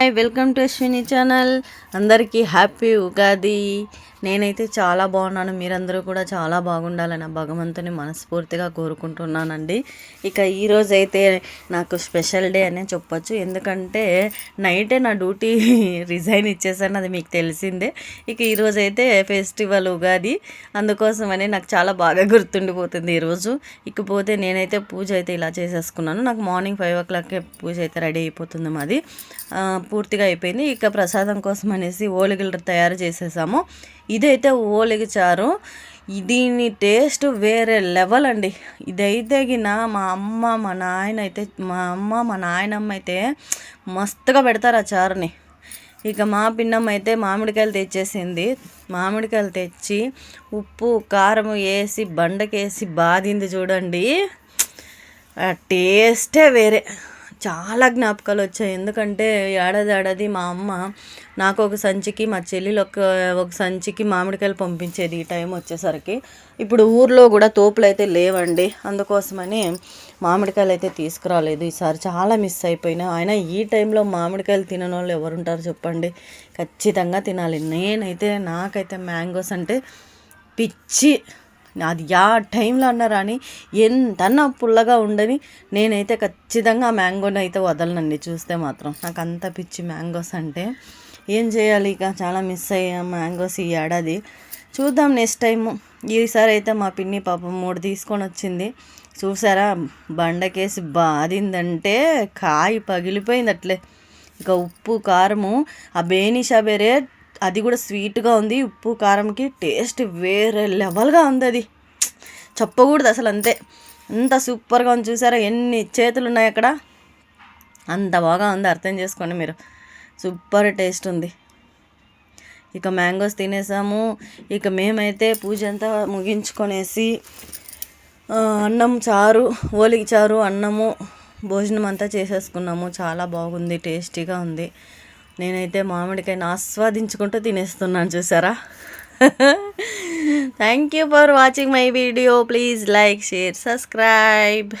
Hi welcome to Ashwini channel అందరికీ happy Ugadi నేనైతే చాలా బాగున్నాను. మీరందరూ కూడా చాలా బాగుండాలని భగవంతుని మనస్ఫూర్తిగా కోరుకుంటున్నానండి. ఇక ఈరోజు అయితే నాకు స్పెషల్ డే అనే చెప్పొచ్చు. ఎందుకంటే నైటే నా డ్యూటీ రిజైన్ ఇచ్చేసాను అది మీకు తెలిసిందే. ఇక ఈరోజు అయితే ఫెస్టివల్ ఉగాది. అందుకోసమని నాకు చాలా బాగా గుర్తుండిపోతుంది ఈరోజు ఇకపోతే నేనైతే పూజ అయితే ఇలా చేసేసుకున్నాను. నాకు మార్నింగ్ ఫైవ్ ఓ క్లాక్కే పూజ అయితే రెడీ అయిపోతుంది మాది. పూర్తిగా అయిపోయింది. ఇక ప్రసాదం కోసం అనేసి ఓలిగలు తయారు చేసేసాము. ఇదైతే ఓలిగ చారు. దీని టేస్ట్ వేరే లెవెల్ అండి. ఇదైతే గిన మా అమ్మ మా నాయన అయితే మా అమ్మ మా నాయనమ్మ అయితే మస్తుగా పెడతారు ఆ చారుని. ఇక మా పిన్నమ్మ అయితే మామిడికాయలు తెచ్చేసింది. మామిడికాయలు తెచ్చి ఉప్పు కారం వేసి బండకేసి బాదింది చూడండి. ఆ టేస్టే వేరే. చాలా జ్ఞాపకాలు వచ్చాయి. ఎందుకంటే ఏడాది ఏడాది మా అమ్మ నాకు ఒక సంచికి మా చెల్లెలు ఒక ఒక సంచికి మామిడికాయలు పంపించేది ఈ టైం వచ్చేసరికి. ఇప్పుడు ఊర్లో కూడా తోపులు అయితే లేవండి. అందుకోసమని మామిడికాయలు అయితే తీసుకురాలేదు. ఈసారి చాలా మిస్ అయిపోయినా. అయినా ఈ టైంలో మామిడికాయలు తినని వాళ్ళు ఎవరుంటారు చెప్పండి? ఖచ్చితంగా తినాలి. నేనైతే నాకైతే మ్యాంగోస్ అంటే పిచ్చి అది యా టైంలో అన్నారా అని ఎంతన్నా పుల్లగా ఉండని నేనైతే ఖచ్చితంగా మ్యాంగోని అయితే వదలనండి చూస్తే మాత్రం. నాకు అంత పిచ్చి మ్యాంగోస్ అంటే ఏం చేయాలి ఇక? చాలా మిస్ అయ్యాం మ్యాంగోస్ ఈ ఏడాది. చూద్దాం నెక్స్ట్ టైం ఈసారి అయితే మా పిన్ని పాపం మూడు తీసుకొని వచ్చింది. చూసారా? బండకేసి బాదిందంటే కాయ పగిలిపోయింది అట్లే ఇక ఉప్పు కారము ఆ బేనిషా వేరే అది కూడా స్వీట్గా ఉంది. ఉప్పు కారంకి టేస్ట్ వేరే లెవెల్గా ఉంది అది. చెప్పకూడదు అసలు అంతే. అంత సూపర్గా ఉంది చూసారా? ఎన్ని చేతులు ఉన్నాయి అక్కడ? అంత బాగా ఉంది. అర్థం చేసుకోండి మీరు. సూపర్ టేస్ట్ ఉంది. ఇక మ్యాంగోస్ తినేసాము. ఇక మేమైతే పూజ అంతా ముగించుకొనేసి అన్నం చారు ఓలికి చారు అన్నము భోజనం అంతా చేసేసుకున్నాము. చాలా బాగుంది టేస్టీగా ఉంది. నేనైతే మామిడికాయని ఆస్వాదించుకుంటూ తినేస్తున్నాను చూసారా? Thank you for watching my video please like share subscribe